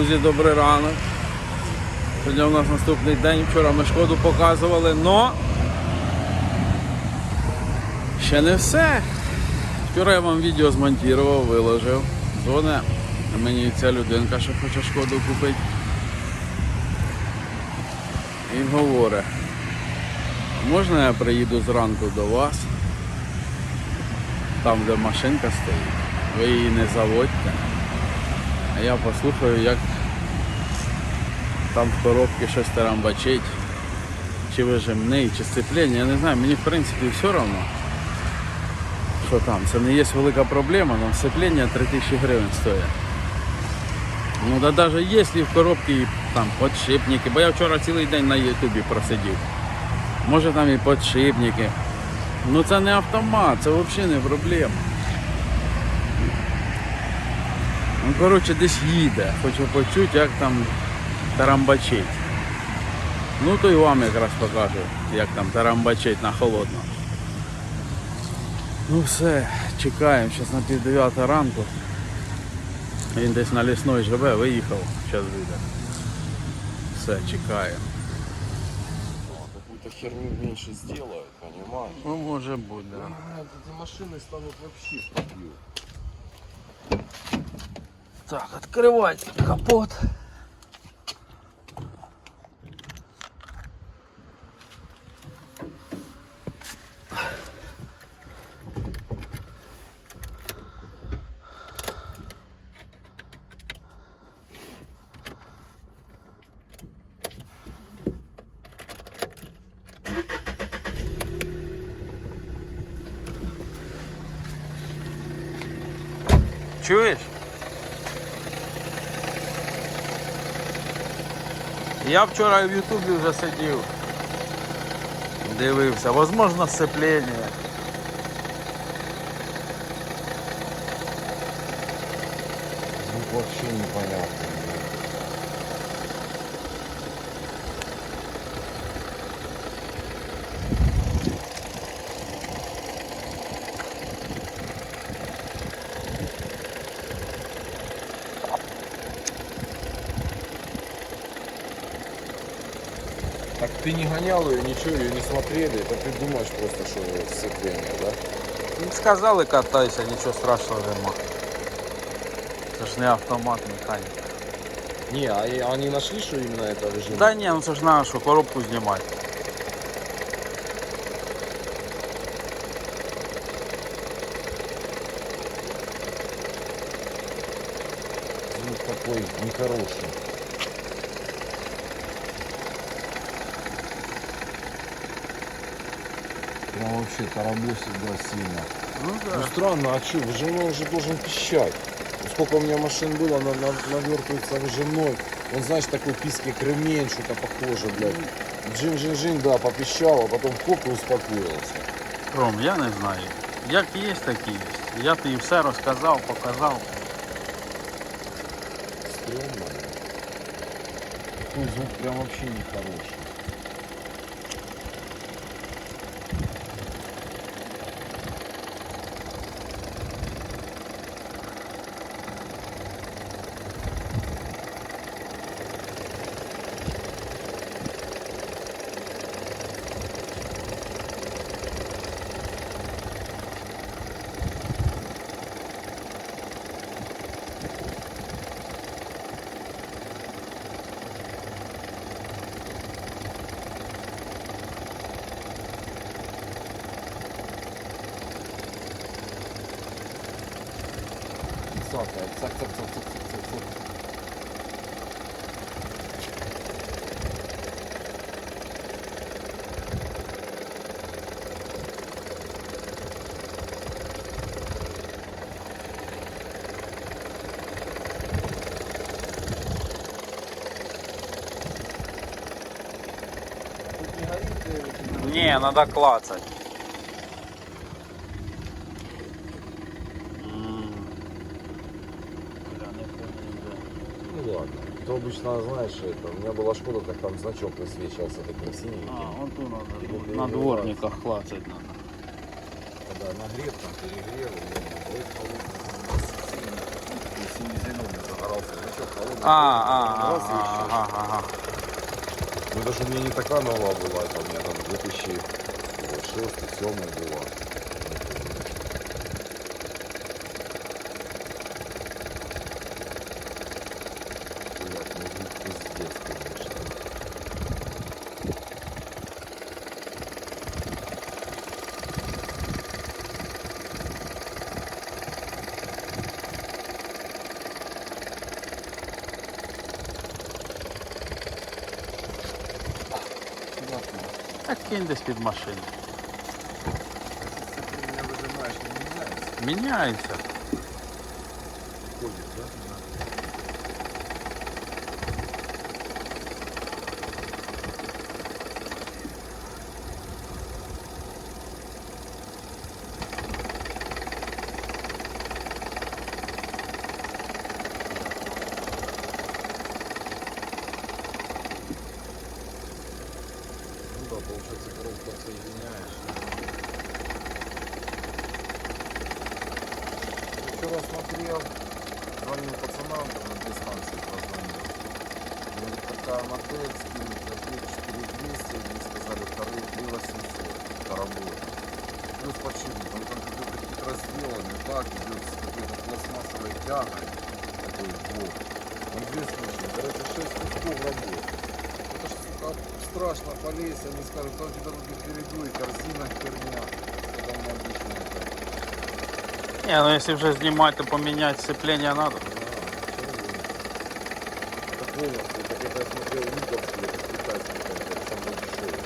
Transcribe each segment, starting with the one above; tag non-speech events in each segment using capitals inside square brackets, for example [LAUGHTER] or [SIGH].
Друзі, добрий ранок. Сьогодні у нас наступний день. Вчора ми шкоду показували, но ще не все. Вчора я вам відео змонтував, виложив. Дзвоне мені ця людинка, що хоче шкоду купити. І говорить, можна я приїду зранку до вас, там де машинка стоїть, ви її не заводьте. Я послухаю, як там в коробці щось тарамбачить, чи вижимний, чи сцеплення, я не знаю, мені в принципі все одно. Що там, це не є велика проблема, але сцеплення 3000 гривень стоїть. Ну да навіть якщо в коробці там подшипники, бо я вчора цілий день на Ютубі просидів. Може там і подшипники. Ну це не автомат, це взагалі не проблема. Ну, коротше, десь їде. Хочу почути, як там тарамбачить. Ну то й вам якраз покажу, як там тарамбачить на холодно. Ну все, чекаємо, зараз на пів дев'ята ранку. Він десь на лісної живе, виїхав, зараз вийде. Все, чекаємо. Какую-то херню меньше сделают, понимаешь? Ну може бути, да. А, эти машины станут вообще в побью. Так, відкривайте капот. Чуєш? Я вчора в Ютубі вже сидів. Дивився, возможно сцеплення. ты не гонял ее, ничего, ее не смотрели, это ты думаешь просто, что сцепление, да? Ну, Сказали катайся, нічого страшного нема. Це ж не автомат, механіка. Не, а и- они нашли, что именно это режим? Та ні, ну це ж треба, що коробку знімати. Звук такой нехороший. Прям вообще тарабосит, да, сильно. Ну Ну странно, а что, выжимной уже должен пищать. Ну, Сколько у меня машин было, на, на, навертывается выжимной. Он, знаешь, такой писки кремень, что-то похоже, блядь. Джин-джин-джин, да, попищал, а потом хоп и успокоился. Ром, я не знаю. Як є, так і є. Я тобі все розказав, показав. Стрёмно. Такой звук прям вообще нехороший. Цак, цак, цак, цак, цак, цак, цак. Не горит, э, обычно, знаешь, это, у меня была Шкода, так там значок высвечивался таким синеньким. А, тут надо. Или тут перегрівати. На дворниках клацать надо. Когда нагрев, там перегрев, меня загорался значок холодный. А, а, а, ещё ага, ага. Ну даже у меня не такая новая была, это у меня там 2006 2007 была. Так кинь десь під машину. Меняется. Міняється. Ходит, да? Ну да, получается, коробку отсоединяешь. Вчера смотрел, звонил пацанам там на дистанции позвонил. Говорит, такая модель, скинуть на 4200, мне сказали, вторые 3800 по работе. Плюс подшипник, он там какой-то хитро сделанный, так идет с какой-то пластмассовой тягой, такой блок. Он две слышно, короче, 6 кусков работы. Это ж, сука, страшно полезть, они скажут, да у тебя тут и впереди, и корзина херня. Что там обычно это. Ні, ну якщо вже знімати, то поміняти сцеплення треба. Это полностью, как это я смотрел, луковские, это китайские, это самое дешевое.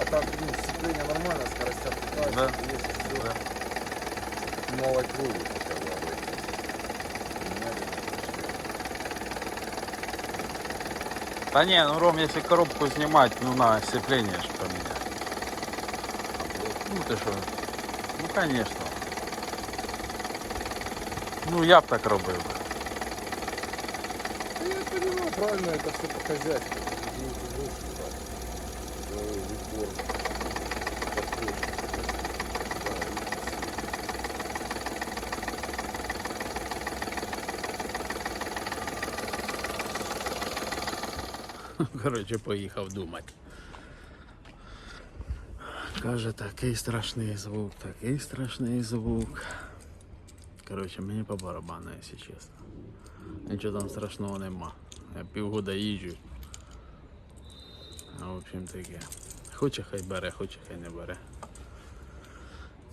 А так, ну, сцепление нормально, скоростя китайские, Да. есть все. Да. Малой крови Та ні, ну Ром, якщо коробку знімати, ну на сцеплення ж поміняти. Ну ти що? Ну звісно. Ну я б так робив. би. Ну, я понимаю, правильно, это все по-хозяйски. Не игрушки, да. Делаю упор. Подход. Да, [LAUGHS] Коротше, поїхав думати. Каже, такий страшний звук, такий страшний звук. Коротше, мені по барабану, якщо чесно. Нічого там страшного нема. Я півгода їжджу. А в общем таке. Хоче хай бере, хоче хай не бере.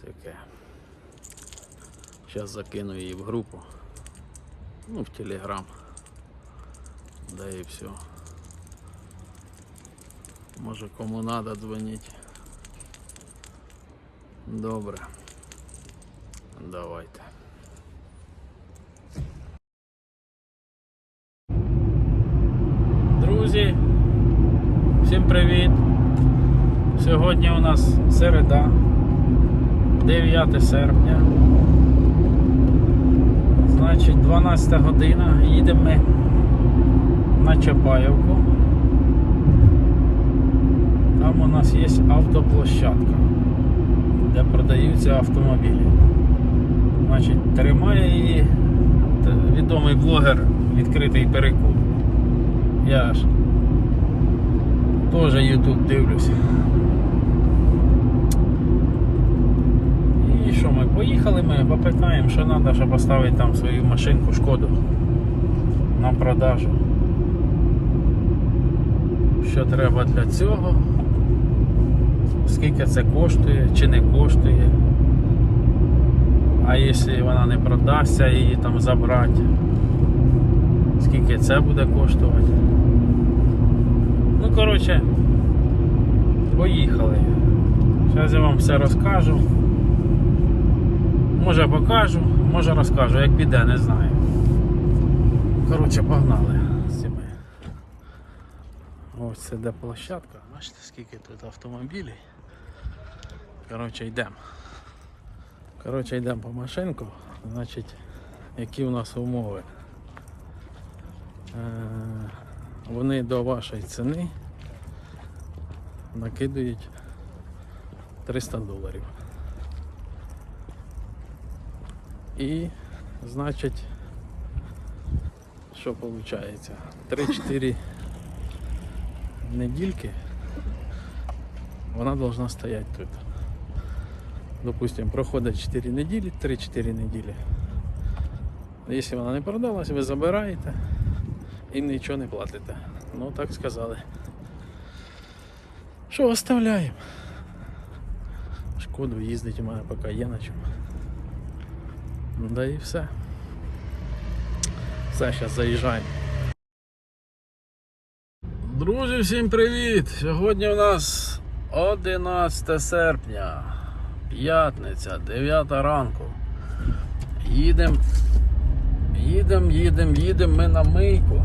Таке. Зараз закину її в групу. Ну, в телеграм. Да і все. Може кому надо дзвонить. Добре. Давайте. Друзі, всім привіт! Сьогодні у нас середа, 9 серпня. Значить, 12 година. Їдемо ми на Чапаєвку. Там у нас є автоплощадка, де продаються автомобілі. Значить, тримає її відомий блогер відкритий перекуп. Я ж теж YouTube дивлюся. І що ми поїхали, ми попитаємо, що треба, щоб поставити там свою машинку шкоду на продажу. Що треба для цього? Скільки це коштує чи не коштує? А якщо вона не продасться, її там забрати, скільки це буде коштувати? Ну, коротше, поїхали. Зараз я вам все розкажу. Може покажу, може розкажу, як піде, не знаю. Коротше, погнали. Ось це де площадка. Бачите, скільки тут автомобілів. Коротше, йдемо. Коротше, йдемо по машинку. Значить, які у нас умови. Е, Вони до вашої ціни накидують 300 доларів. І, значить, що виходить? 3-4 недільки вона должна стояти тут. Допустим, проходить 4 неділі, 3-4 неділі. Якщо вона не продалась, ви забираєте і нічого не платите. Ну так сказали. Що оставляємо? Шкоду їздить у мене поки є на чому. Ну, Да і все. Все, зараз заїжджаємо. Друзі, всім привіт! Сьогодні у нас 11 серпня, п'ятниця, 9 ранку. Їдемо, їдемо, їдемо, їдемо ми на мийку.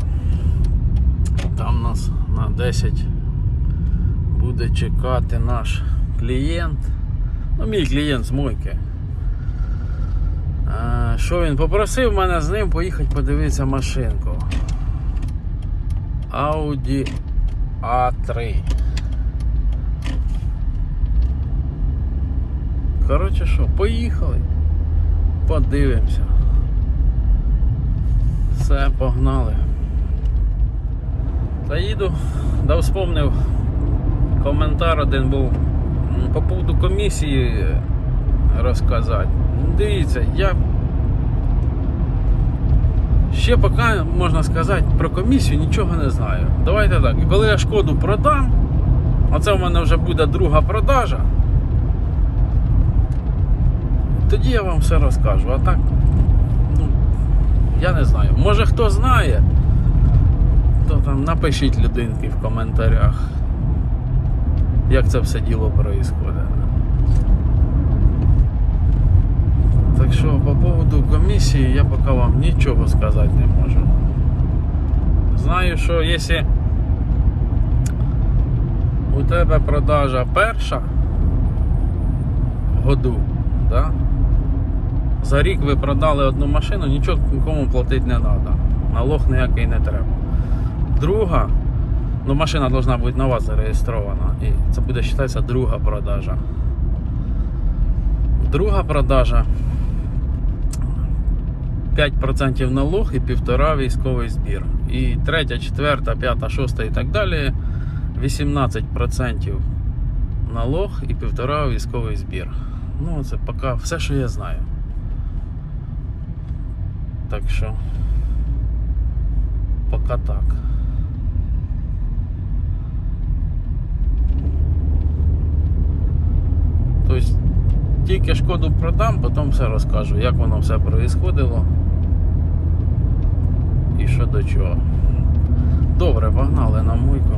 Там нас на 10 буде чекати наш клієнт. Ну, мій клієнт з мойки. Е, Що він попросив мене з ним поїхати подивитися машинку. Audi A3. Коротше що, поїхали. Подивимося. Все, погнали. Та їду, да вспомнив коментар один був по поводу комісії розказати. Дивіться, я ще поки можна сказати про комісію нічого не знаю. Давайте так. Коли я шкоду продам, а це в мене вже буде друга продажа, тоді я вам все розкажу. А так, ну, я не знаю. Може хто знає, то там напишіть людинки в коментарях, як це все діло проїсходить. Так що по поводу комісії я поки вам нічого сказати не можу. Знаю, що якщо у тебе продажа перша году, да? За рік ви продали одну машину, нічого нікому платити не треба. Налог ніякий не треба. Друга, ну машина повинна бути нова зареєстрована. І це буде вважатися друга продажа. Друга продажа 5% налог і 1,5 військовий збір. І третя, четверта, п'ята, шоста і так далі 18% налог і 1,5 військовий збір. Ну, це поки все, що я знаю. Так що поки так. Тобто тільки шкоду продам, потім все розкажу, як воно все проїсходило і що до чого. Добре, погнали на мойку.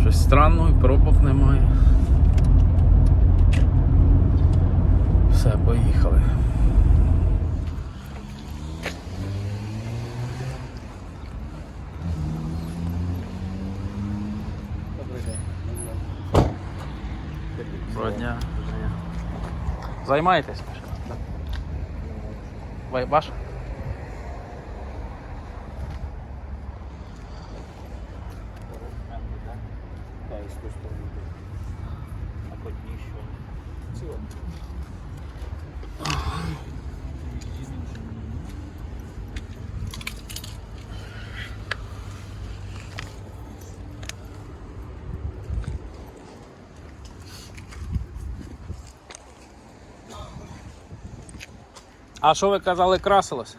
Щось странного, пробок немає. Все, поїхали. Займаєтесь? Ваш? А що ви казали, красилось?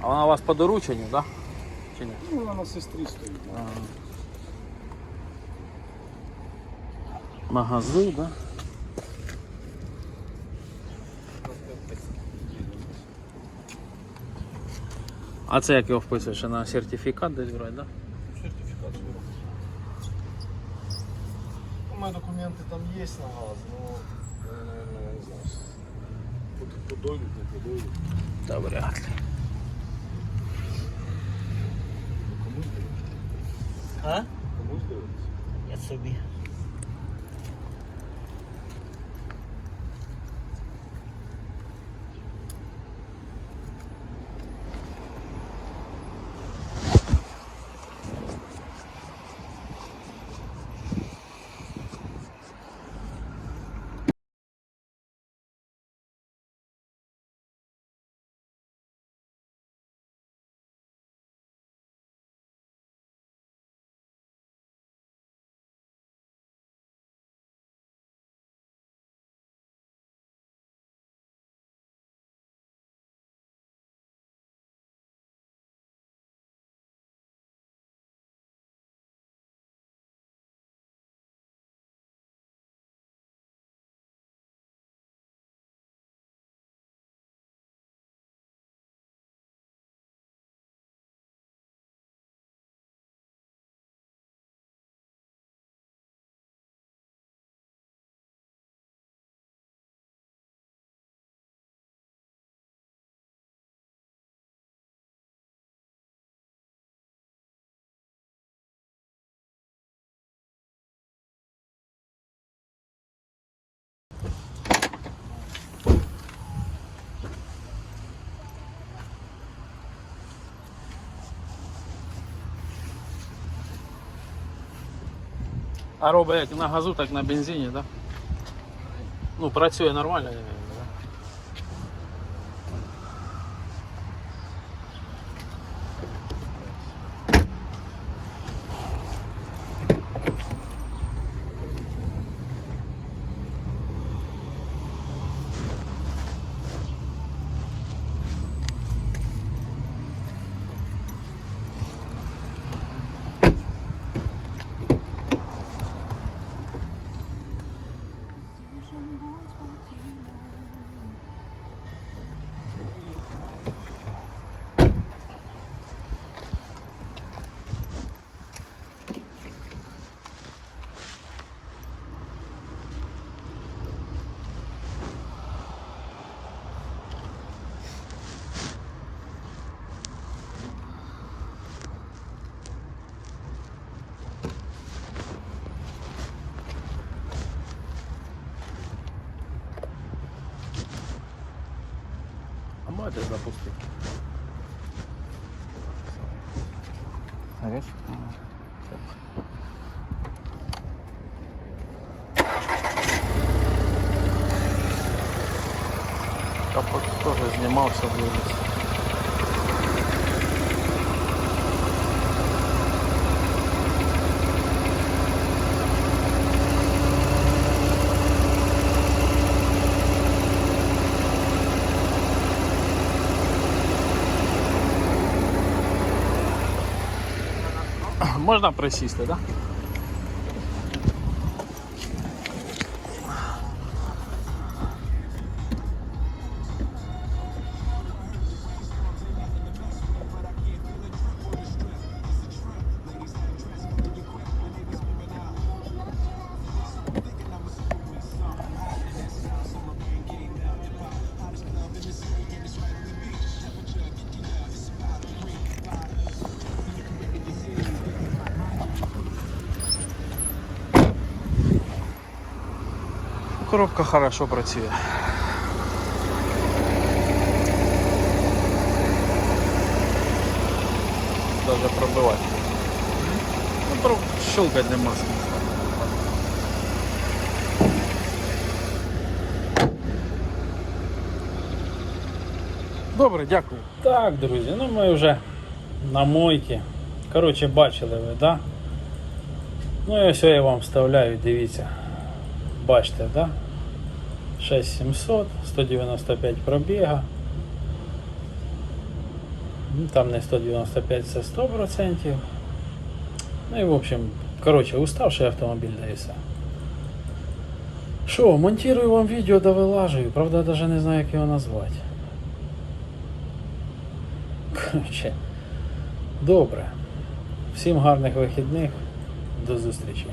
А вона у вас по дорученню? Да? Чи ні? Ну, вона на сестрі стоїть. Магазин, да? А це як його вписуєш? На сертифікат десь брати, да? Сертифікат зробив. У мене документи там є на газ, но я, не знаю. Под- Подойдуть, не подойдуть. Та вряд ли. Комусь дивитися. А? Комусь дивитися. Я собі. А робить як на газу, так на бензині? Да? Ну, працює нормально, я маю на увазі, да? А можете запустити? Гариш? Капот тоже знімався, виліз. Можна присісти, так? Да? Коробка хорошо працює. Даже пробивати. Ну, про... щелкать нема смысла. Добре, дякую. Так, друзі, ну ми вже на мойці. Коротше, бачили ви, да? Ну і ось я вам вставляю, дивіться. Бачите, да? 6700, 195 пробіга. Ну, Там не 195, це 100%. Ну і в общем, коротше, уставший автомобіль, да і все. Що, монтирую вам відео да вилажую, правда навіть не знаю, як його назвати. Коротше, добре. Всім гарних вихідних. До зустрічі.